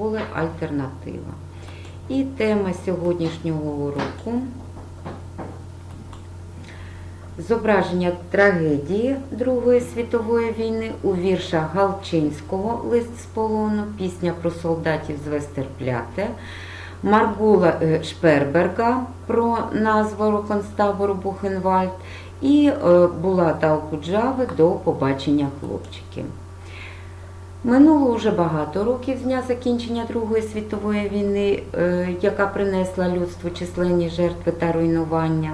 поле альтернатива. І тема сьогоднішнього уроку зображення трагедії Другої світової війни у віршах Галчинського Лист з полону, пісня про солдатів з Вестерпляте, Маргула е, Шперберга про назву концтабору Бухенвальд і е, Булата Окуджави до побачення хлопчиків. Минуло вже багато років з дня закінчення Другої світової війни, е, яка принесла людству численні жертви та руйнування.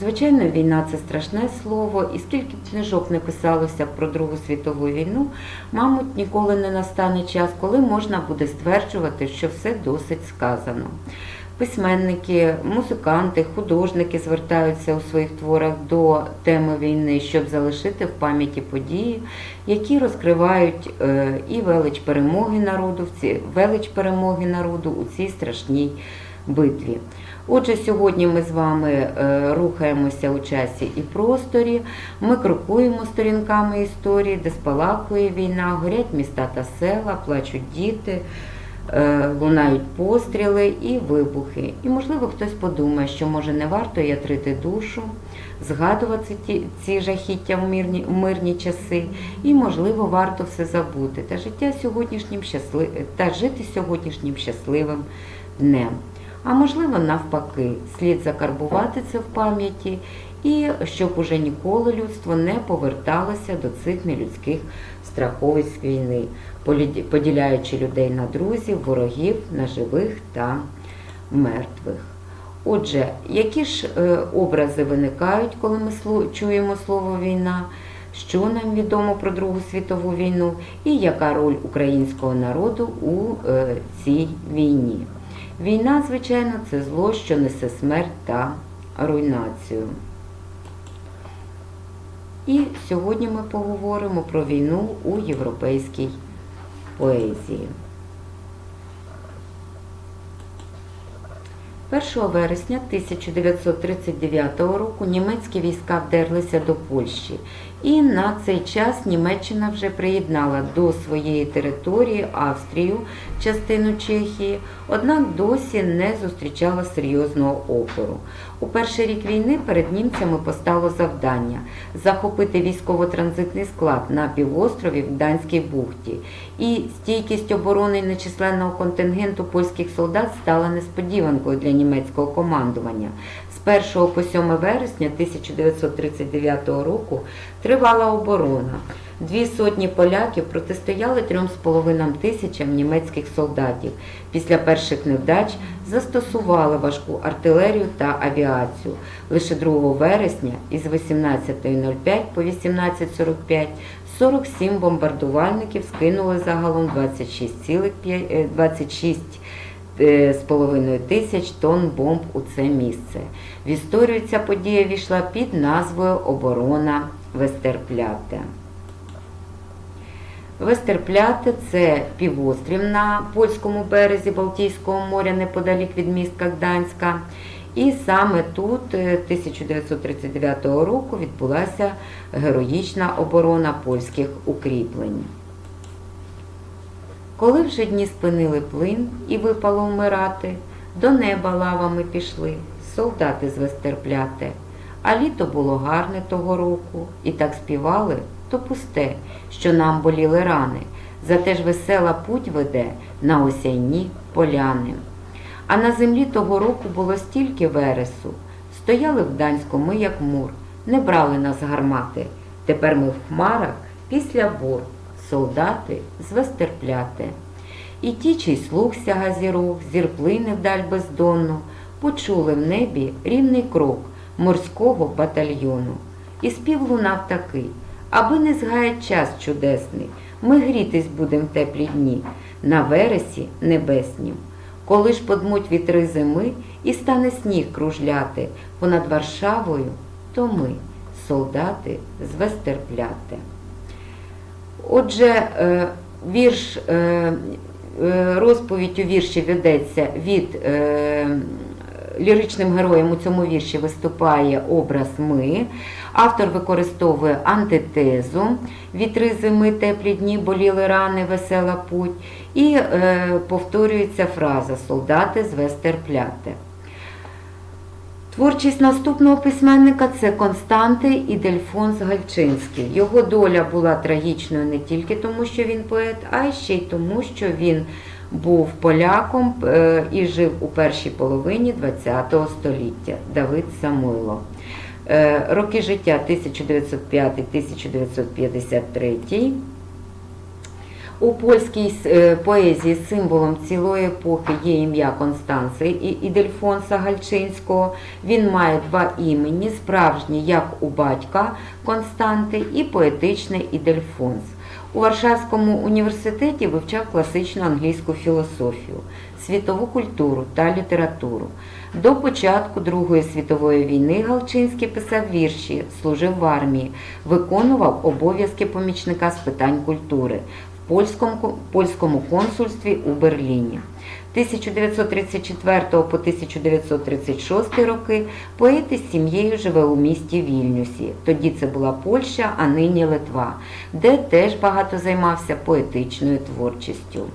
Звичайно, війна це страшне слово, і скільки б книжок не писалося про Другу світову війну, мабуть, ніколи не настане час, коли можна буде стверджувати, що все досить сказано. Письменники, музиканти, художники звертаються у своїх творах до теми війни, щоб залишити в пам'яті події, які розкривають е, і велич перемоги народу, велич перемоги народу у цій страшній битві. Отже, сьогодні ми з вами е, рухаємося у часі і просторі. Ми крокуємо сторінками історії, де спалахує війна, горять міста та села, плачуть діти. Е, лунають постріли і вибухи. І, можливо, хтось подумає, що може не варто ятрити душу, згадувати ті, ці жахіття в мирні, в мирні часи, і, можливо, варто все забути та життя сьогоднішнім щасли... та жити сьогоднішнім щасливим днем. А можливо, навпаки, слід закарбувати це в пам'яті і щоб уже ніколи людство не поверталося до цих нелюдських страховиськ війни, поділяючи людей на друзів, ворогів, на живих та мертвих. Отже, які ж е, образи виникають, коли ми чуємо слово війна? Що нам відомо про Другу світову війну і яка роль українського народу у е, цій війні? Війна, звичайно, це зло, що несе смерть та руйнацію. І сьогодні ми поговоримо про війну у європейській поезії. 1 вересня 1939 року німецькі війська вдерлися до Польщі, і на цей час Німеччина вже приєднала до своєї території Австрію, частину Чехії, однак досі не зустрічала серйозного опору. У перший рік війни перед німцями постало завдання захопити військово-транзитний склад на півострові в Данській бухті. І стійкість оборони нечисленного контингенту польських солдат стала несподіванкою для німецького командування. З 1 по 7 вересня 1939 року тривала оборона. Дві сотні поляків протистояли 3,5 тисячам німецьких солдатів. Після перших невдач застосували важку артилерію та авіацію. Лише 2 вересня із 18.05 по 18.45 47 бомбардувальників скинули загалом 26,5 26 з половиною тисяч тонн бомб у це місце. В історію ця подія війшла під назвою Оборона Вестерпляте. Вестерпляте це півострів на польському березі Балтійського моря неподалік від міста Гданська. І саме тут е, 1939 року відбулася героїчна оборона польських укріплень. Коли вже дні спинили плин і випало вмирати, до неба лавами пішли солдати з Вестерпляте. А літо було гарне того року, і так співали, то пусте, що нам боліли рани. Зате ж весела путь веде на осяйні поляни. А на землі того року було стільки вересу. Стояли в Данську ми, як мур, не брали нас гармати. Тепер ми в хмарах після бур, солдати з. І ті, чий слух сяга зірок, зір плине вдаль бездонну, почули в небі рівний крок морського батальйону. І спів лунав такий, аби не згаяти час чудесний, ми грітись будем в теплі дні, на вересі небеснім. Коли ж подмуть вітри зими і стане сніг кружляти понад Варшавою, то ми, солдати з Вестерпляте. Отже, е, вірш, е, е, розповідь у вірші ведеться від ліричним героєм у цьому вірші виступає образ ми. Автор використовує антитезу вітри зими, теплі дні, боліли рани, весела путь. І повторюється фраза Солдати з Вестерпляте. Творчість наступного письменника це Константи і Дельфонс Гальчинський. Його доля була трагічною не тільки тому, що він поет, а й ще й тому, що він був поляком е, і жив у першій половині ХХ століття. Давид Самойло. Е, Роки життя 1905-1953. У польській е, поезії символом цілої епохи є ім'я Констанци і Ідельфонса Гальчинського. Він має два імені: справжнє, як у батька Константи, і поетичне Ідельфонс. У Варшавському університеті вивчав класичну англійську філософію, світову культуру та літературу. До початку Другої світової війни Галчинський писав вірші, служив в армії, виконував обов'язки помічника з питань культури польському, консульстві у Берліні. 1934 по 1936 роки поет із сім'єю живе у місті Вільнюсі. Тоді це була Польща, а нині Литва, де теж багато займався поетичною творчістю.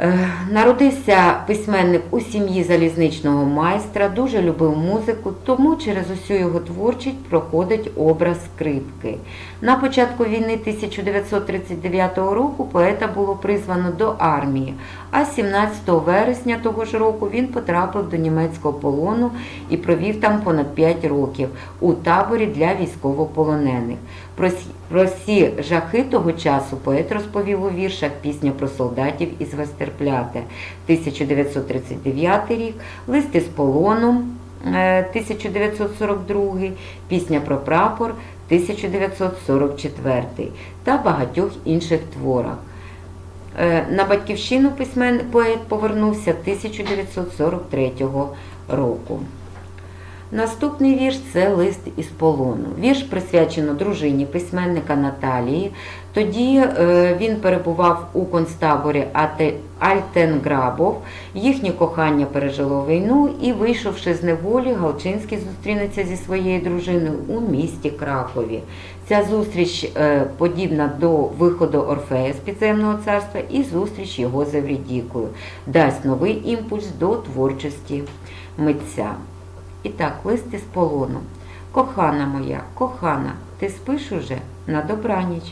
Е, Народився письменник у сім'ї залізничного майстра, дуже любив музику, тому через усю його творчість проходить образ скрипки. На початку війни 1939 року поета було призвано до армії, а 17 вересня того ж року він потрапив до німецького полону і провів там понад 5 років у таборі для військовополонених. Про сі- Про всі жахи того часу поет розповів у віршах пісня про солдатів із Вестерпляте 1939 рік, лист із полону е, 1942, пісня про прапор 1944 та багатьох інших творах. Е, На батьківщину письмен поет повернувся 1943 року. Наступний вірш це лист із полону. Вірш присвячено дружині письменника Наталії. Тоді е, він перебував у концтаборі Альтенграбов. Їхнє кохання пережило війну і, вийшовши з неволі, Галчинський зустрінеться зі своєю дружиною у місті Кракові. Ця зустріч е, подібна до виходу Орфея з підземного царства і зустріч його з Еврідікою дасть новий імпульс до творчості митця. І так, лист із полону. Кохана моя, кохана, ти спиш уже на добраніч.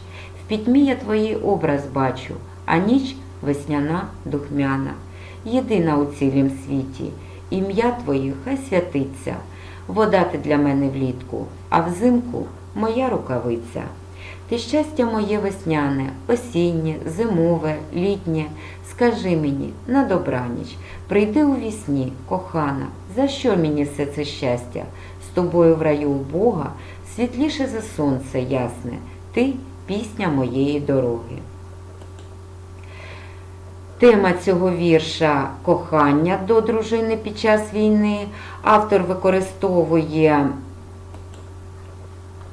В пітьмі я твої образ бачу, а ніч весняна, духмяна. Єдина у цілім світі, ім'я твоє хай святиться. Вода ти для мене влітку, а взимку моя рукавиця. Ти щастя моє весняне, осіннє, зимове, літнє, скажи мені на добраніч, прийди у вісні, кохана, за що мені все це щастя? З тобою в раю у Бога, світліше за сонце ясне, ти пісня моєї дороги. Тема цього вірша кохання до дружини під час війни. Автор використовує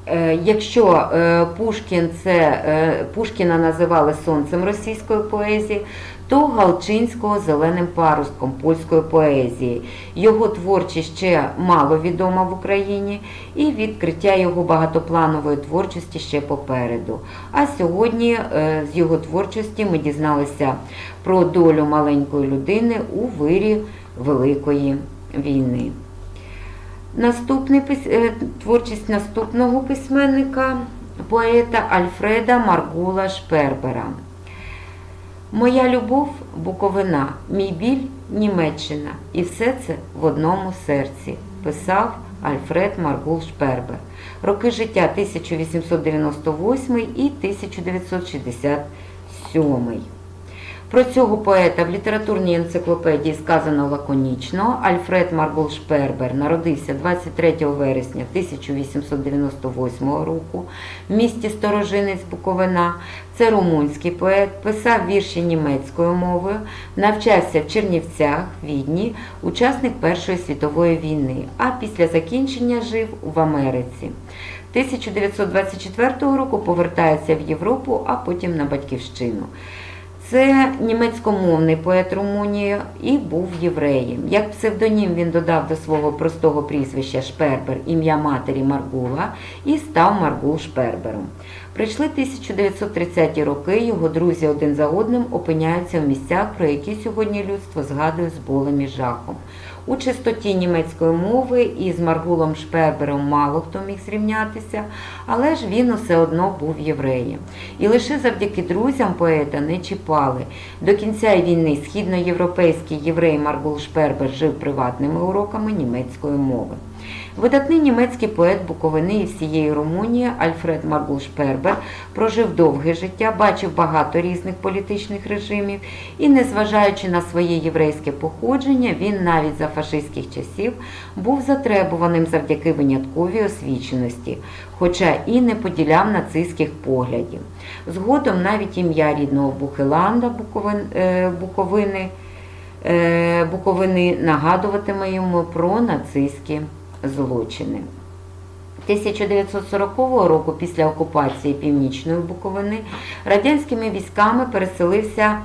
Е, Якщо е, Пушкін це е, Пушкіна називали сонцем російської поезії, то Галчинського зеленим парустком польської поезії. Його творчість ще мало відома в Україні, і відкриття його багатопланової творчості ще попереду. А сьогодні е, з його творчості ми дізналися про долю маленької людини у вирі Великої війни. Наступний е, творчість наступного письменника, поета Альфреда Маргула Шпербера. Моя любов Буковина, мій біль Німеччина. І все це в одному серці, писав Альфред Маргул Шпербер. Роки життя 1898 і 1967. Про цього поета в літературній енциклопедії сказано лаконічно. Альфред Маргул Шпербер народився 23 вересня 1898 року в місті Сторожинець Буковина. Це румунський поет, писав вірші німецькою мовою, навчався в Чернівцях, Відні, учасник Першої світової війни, а після закінчення жив в Америці. 1924 року повертається в Європу, а потім на батьківщину. Це німецькомовний поет Румунії і був євреєм. Як псевдонім він додав до свого простого прізвища Шпербер ім'я матері Маргула і став Маргул Шпербером. Прийшли 1930-ті роки, його друзі один за одним опиняються в місцях, про які сьогодні людство згадує з болем і жахом. У чистоті німецької мови із Маргулом Шпербером мало хто міг зрівнятися, але ж він усе одно був євреєм. І лише завдяки друзям поета не чіпали. До кінця війни східноєвропейський єврей Маргул Шпербер жив приватними уроками німецької мови. Видатний німецький поет Буковини і всієї Румунії Альфред Маргул Шпербер прожив довге життя, бачив багато різних політичних режимів і, незважаючи на своє єврейське походження, він навіть за фашистських часів був затребуваним завдяки винятковій освіченості, хоча і не поділяв нацистських поглядів. Згодом навіть ім'я рідного Бухеланда Буковин, е, Буковини, е, Буковини нагадуватиме йому про нацистські злочини. 1940 року, після окупації Північної Буковини, радянськими військами переселився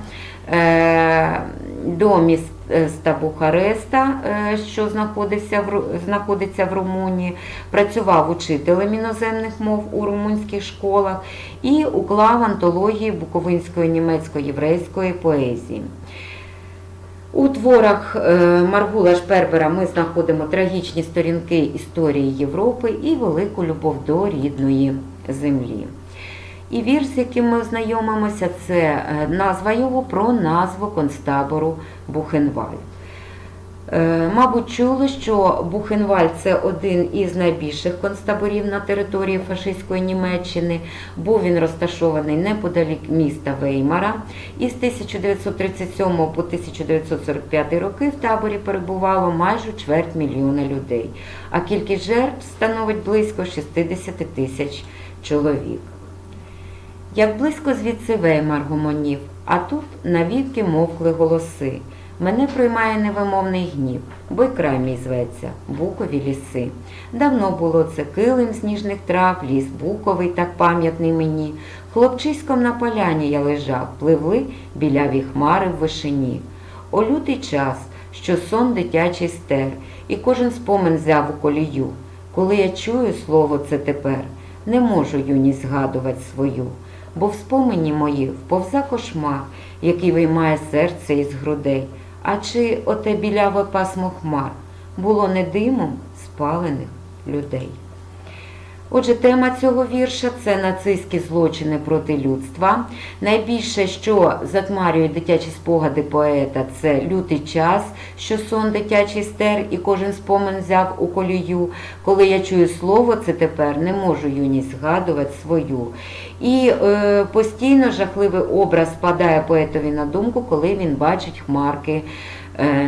е, до міста Бухареста, е, що знаходився в, знаходиться в Румунії, працював учителем іноземних мов у румунських школах і уклав антології буковинської німецько-єврейської поезії. У творах е, Маргула Шпербера ми знаходимо трагічні сторінки історії Європи і велику любов до рідної землі. І вірш, з яким ми ознайомимося, це е, назва його про назву концтабору Бухенвальд. Е, Мабуть, чули, що Бухенвальд це один із найбільших концтаборів на території фашистської Німеччини. Був він розташований неподалік міста Веймара. І з 1937 по 1945 роки в таборі перебувало майже чверть мільйона людей, а кількість жертв становить близько 60 тисяч чоловік. Як близько звідси Веймар гомонів, а тут навіки мовкли голоси. Мене приймає невимовний гнів, бо й край мій зветься, букові ліси. Давно було це килим з ніжних трав, ліс буковий, так пам'ятний мені. Хлопчиськом на поляні я лежав, пливли біляві хмари в вишині. О лютий час, що сон дитячий стер, і кожен спомин взяв у колію. Коли я чую слово це тепер, не можу юність згадувати свою, бо в спомені мої вповза кошмар, який виймає серце із грудей. А чи оте біляве пасмо хмар було не димом спалених людей? Отже, тема цього вірша це нацистські злочини проти людства. Найбільше, що затмарює дитячі спогади поета, це лютий час, що сон дитячий стер, і кожен спомин взяв у колію. Коли я чую слово, це тепер не можу юність згадувати свою. І е, постійно жахливий образ спадає поетові на думку, коли він бачить хмарки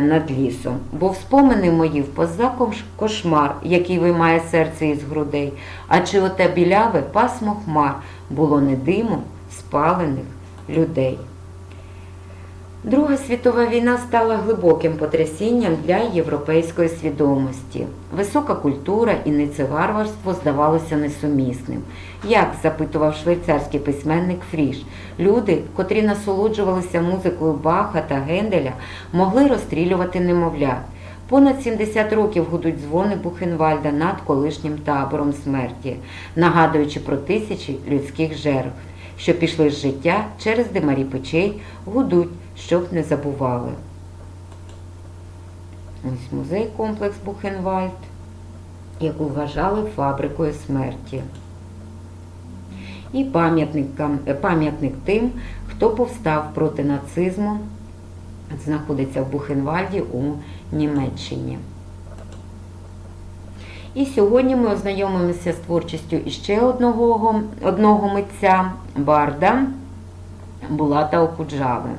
над лісом. Бо вспомини мої в кош- кошмар, який виймає серце із грудей. А чи оте біляве пасмо хмар було не димом спалених людей? Друга світова війна стала глибоким потрясінням для європейської свідомості. Висока культура і ницеварварство здавалося несумісним. Як запитував швейцарський письменник Фріш, люди, котрі насолоджувалися музикою Баха та Генделя, могли розстрілювати немовлят. Понад 70 років гудуть дзвони Бухенвальда над колишнім табором смерті, нагадуючи про тисячі людських жертв, що пішли з життя через димарі печей, гудуть, щоб не забували. Ось музей комплекс Бухенвальд, яку вважали фабрикою смерті. І е, пам'ятник тим, хто повстав проти нацизму, знаходиться в Бухенвальді у Німеччині. І сьогодні ми ознайомимося з творчістю іще одного, одного митця Барда Булата Окуджави.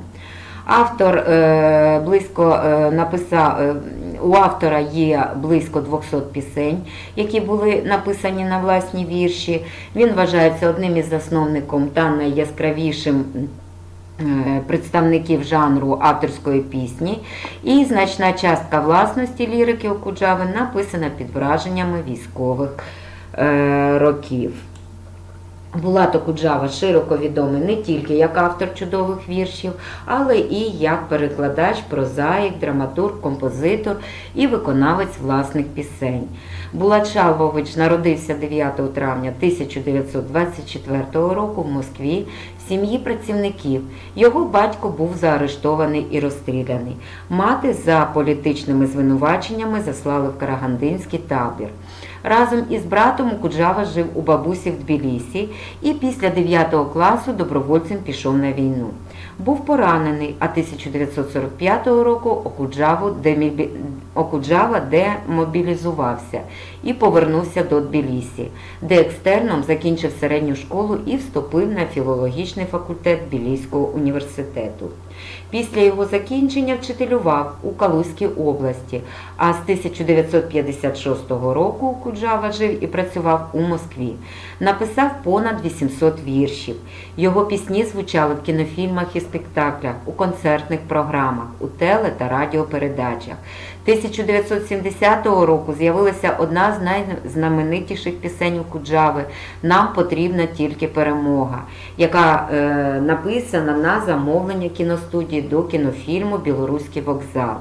Автор е, близько е, написав, е, у автора є близько 200 пісень, які були написані на власні вірші. Він вважається одним із засновником та найяскравішим представників жанру авторської пісні, і значна частка власності лірики Окуджави написана під враженнями військових років. Булато Куджава широко відомий не тільки як автор чудових віршів, але і як перекладач, прозаїк, драматург, композитор і виконавець власних пісень. Булат Шалвович народився 9 травня 1924 року в Москві в сім'ї працівників. Його батько був заарештований і розстріляний. Мати за політичними звинуваченнями заслали в Карагандинський табір. Разом із братом Куджава жив у бабусі в Тбілісі і після 9 класу добровольцем пішов на війну. Був поранений, а 1945 року Окуджаву Окуджава демобілізувався і повернувся до Тбілісі, де екстерном закінчив середню школу і вступив на філологічний факультет Тбіліського університету. Після його закінчення вчителював у Калузькій області, а з 1956 року Куджава жив і працював у Москві. Написав понад 800 віршів. Його пісні звучали в кінофільмах і спектаклях, у концертних програмах, у теле та радіопередачах. 1970 року з'явилася одна з найзнаменитіших пісень Куджави Нам потрібна тільки перемога, яка е, написана на замовлення кіностудії до кінофільму Білоруський вокзал.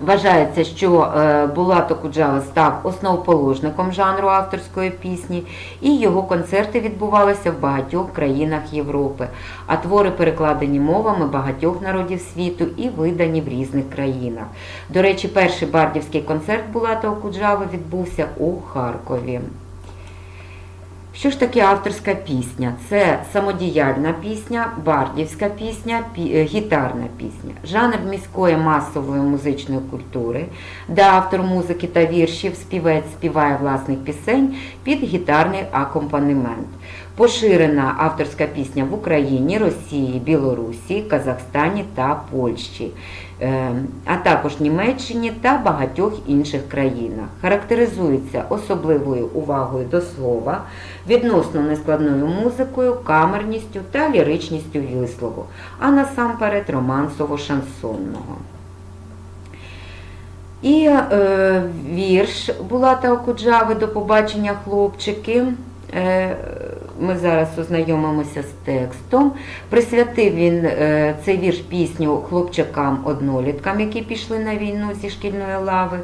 Вважається, що е, Булато Куджава став основоположником жанру авторської пісні, і його концерти відбувалися в багатьох країнах Європи, а твори перекладені мовами багатьох народів світу і видані в різних країнах. До речі, перший бардівський концерт Булата Окуджави відбувся у Харкові. Що ж таке авторська пісня? Це самодіяльна пісня, бардівська пісня, пі- е, гітарна пісня, жанр міської масової музичної культури, де автор музики та віршів співець співає власних пісень під гітарний акомпанемент. Поширена авторська пісня в Україні, Росії, Білорусі, Казахстані та Польщі, е, а також Німеччині та багатьох інших країнах. Характеризується особливою увагою до слова, відносно нескладною музикою, камерністю та ліричністю вислову, а насамперед романсово-шансонного. І е, вірш Булата Окуджави до побачення хлопчики. Е, ми зараз ознайомимося з текстом. Присвятив він е, цей вірш пісню хлопчакам-одноліткам, які пішли на війну зі шкільної лави.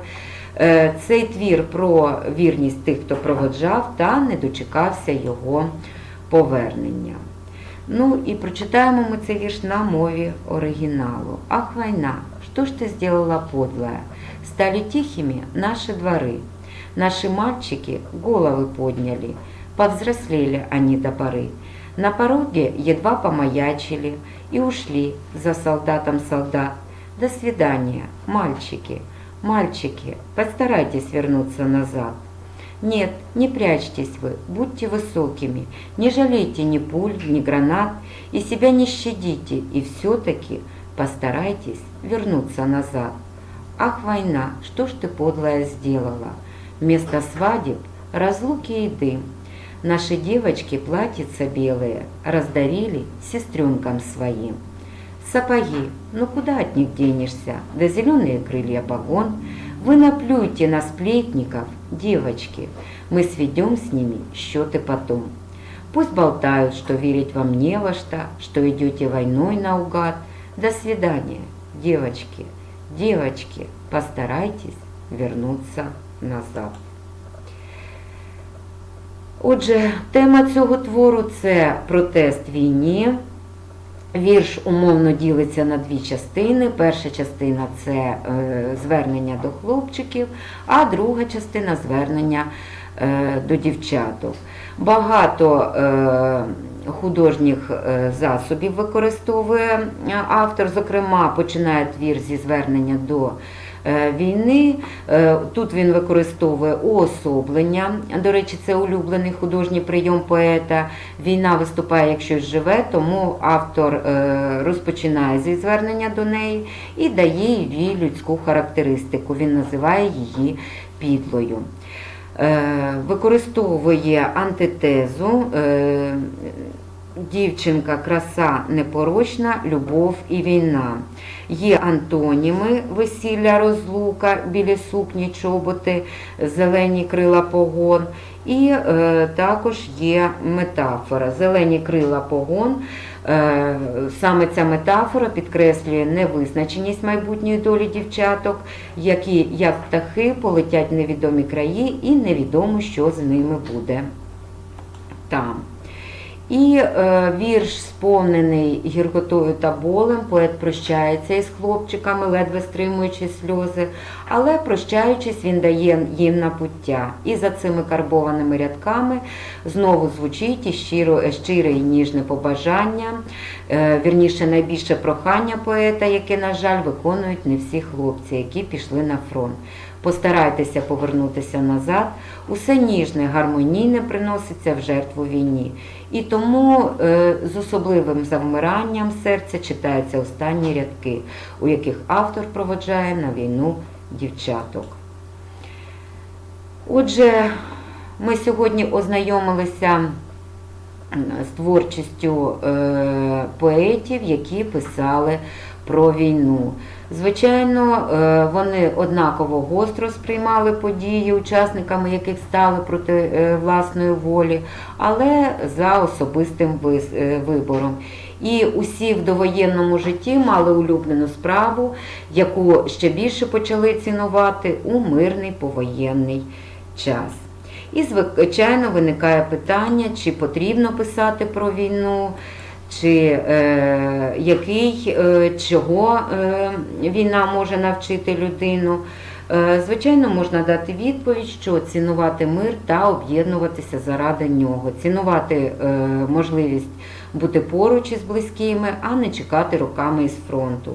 Е, Цей твір про вірність тих, хто проводжав та не дочекався його повернення. Ну і прочитаємо ми цей вірш на мові оригіналу. Ах, война, что ж ты сделала подлая? Стали тихими наши дворы. Наши мальчики головы подняли, Повзрослели они до поры. На пороге едва помаячили и ушли за солдатом солдат. До свидания, мальчики, мальчики, постарайтесь вернуться назад. Нет, не прячьтесь вы, будьте высокими, не жалейте ни пуль, ни гранат, и себя не щадите, и все-таки постарайтесь вернуться назад. Ах, война, что ж ты подлая сделала? Вместо свадеб разлуки и дым. Наши девочки платьица белые раздарили сестренкам своим. Сапоги, ну куда от них денешься? Да зеленые крылья погон. Вы наплюйте на сплетников, девочки. Мы сведем с ними счеты потом. Пусть болтают, что верить вам не во что, что идете войной наугад. До свидания, девочки. Девочки, постарайтесь вернуться назад. Отже, тема цього твору це протест війні. Вірш умовно ділиться на дві частини. Перша частина це е, звернення до хлопчиків, а друга частина звернення е, до дівчаток. Багато е, художніх засобів використовує автор, зокрема, починає твір зі звернення до війни. Е, Тут він використовує уособлення. До речі, це улюблений художній прийом поета. Війна виступає як щось живе, тому автор е, розпочинає зі звернення до неї і дає їй людську характеристику. Він називає її підлою. Е, Використовує антитезу. Дівчинка, краса непорочна, любов і війна. Є антоніми весілля розлука, білі сукні, чоботи, зелені крила погон. І е, також є метафора. Зелені крила погон. Е, саме ця метафора підкреслює невизначеність майбутньої долі дівчаток, які, як птахи, полетять в невідомі краї, і невідомо, що з ними буде там. І е, вірш, сповнений гіркотою та болем, поет прощається із хлопчиками, ледве стримуючи сльози, але прощаючись, він дає їм напуття. І за цими карбованими рядками знову звучить і щиро, щире і ніжне побажання, е, вірніше найбільше прохання поета, яке, на жаль, виконують не всі хлопці, які пішли на фронт. Постарайтеся повернутися назад. Усе ніжне, гармонійне приноситься в жертву війні. І тому е, з особливим завмиранням серця читаються останні рядки, у яких автор проводжає на війну дівчаток. Отже, ми сьогодні ознайомилися з творчістю е, поетів, які писали про війну. Звичайно, е, вони однаково гостро сприймали події, учасниками яких стали проти е, власної волі, але за особистим е, вибором. І усі в довоєнному житті мали улюблену справу, яку ще більше почали цінувати у мирний повоєнний час. І, звичайно, виникає питання, чи потрібно писати про війну, чи е, який, е, чого е, війна може навчити людину. Звичайно, можна дати відповідь, що цінувати мир та об'єднуватися заради нього, цінувати можливість бути поруч із близькими, а не чекати роками із фронту.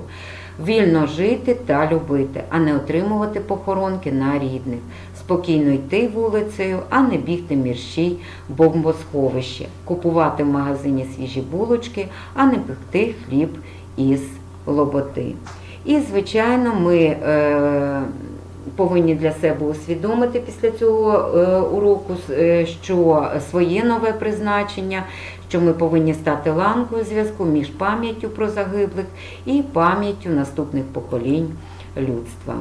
Вільно жити та любити, а не отримувати похоронки на рідних, спокійно йти вулицею, а не бігти мірщій бомбосховище, купувати в магазині свіжі булочки, а не пекти хліб із лоботи. І, звичайно, ми е, повинні для себе усвідомити після цього е, уроку, е, що своє нове призначення, що ми повинні стати ланкою зв'язку між пам'яттю про загиблих і пам'яттю наступних поколінь людства.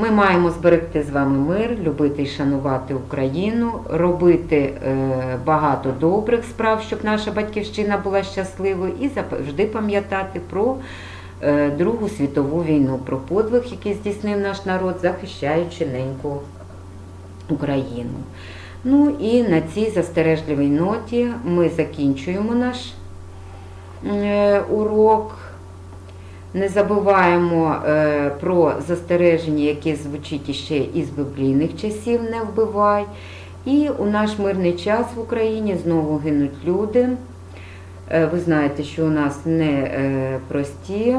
Ми маємо зберегти з вами мир, любити і шанувати Україну, робити е, багато добрих справ, щоб наша батьківщина була щасливою, і завжди пам'ятати про е, Другу світову війну, про подвиг, який здійснив наш народ, захищаючи неньку Україну. Ну і на цій застережливій ноті ми закінчуємо наш е, урок. Не забуваємо е, про застереження, яке звучить іще із біблійних часів не вбивай. І у наш мирний час в Україні знову гинуть люди. Е, ви знаєте, що у нас не е, прості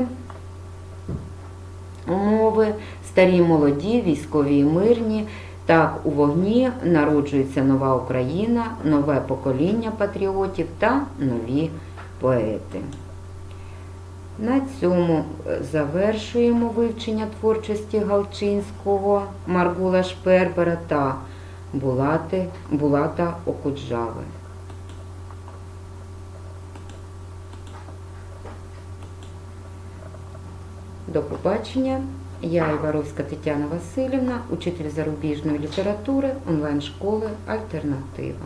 умови, старі молоді, військові і мирні. Так, у вогні народжується нова Україна, нове покоління патріотів та нові поети. На цьому е, завершуємо вивчення творчості Галчинського, Маргула Шпербера та Булати, Булата Окуджави. До побачення. Я Іваровська Тетяна Васильівна, учитель зарубіжної літератури онлайн-школи Альтернатива.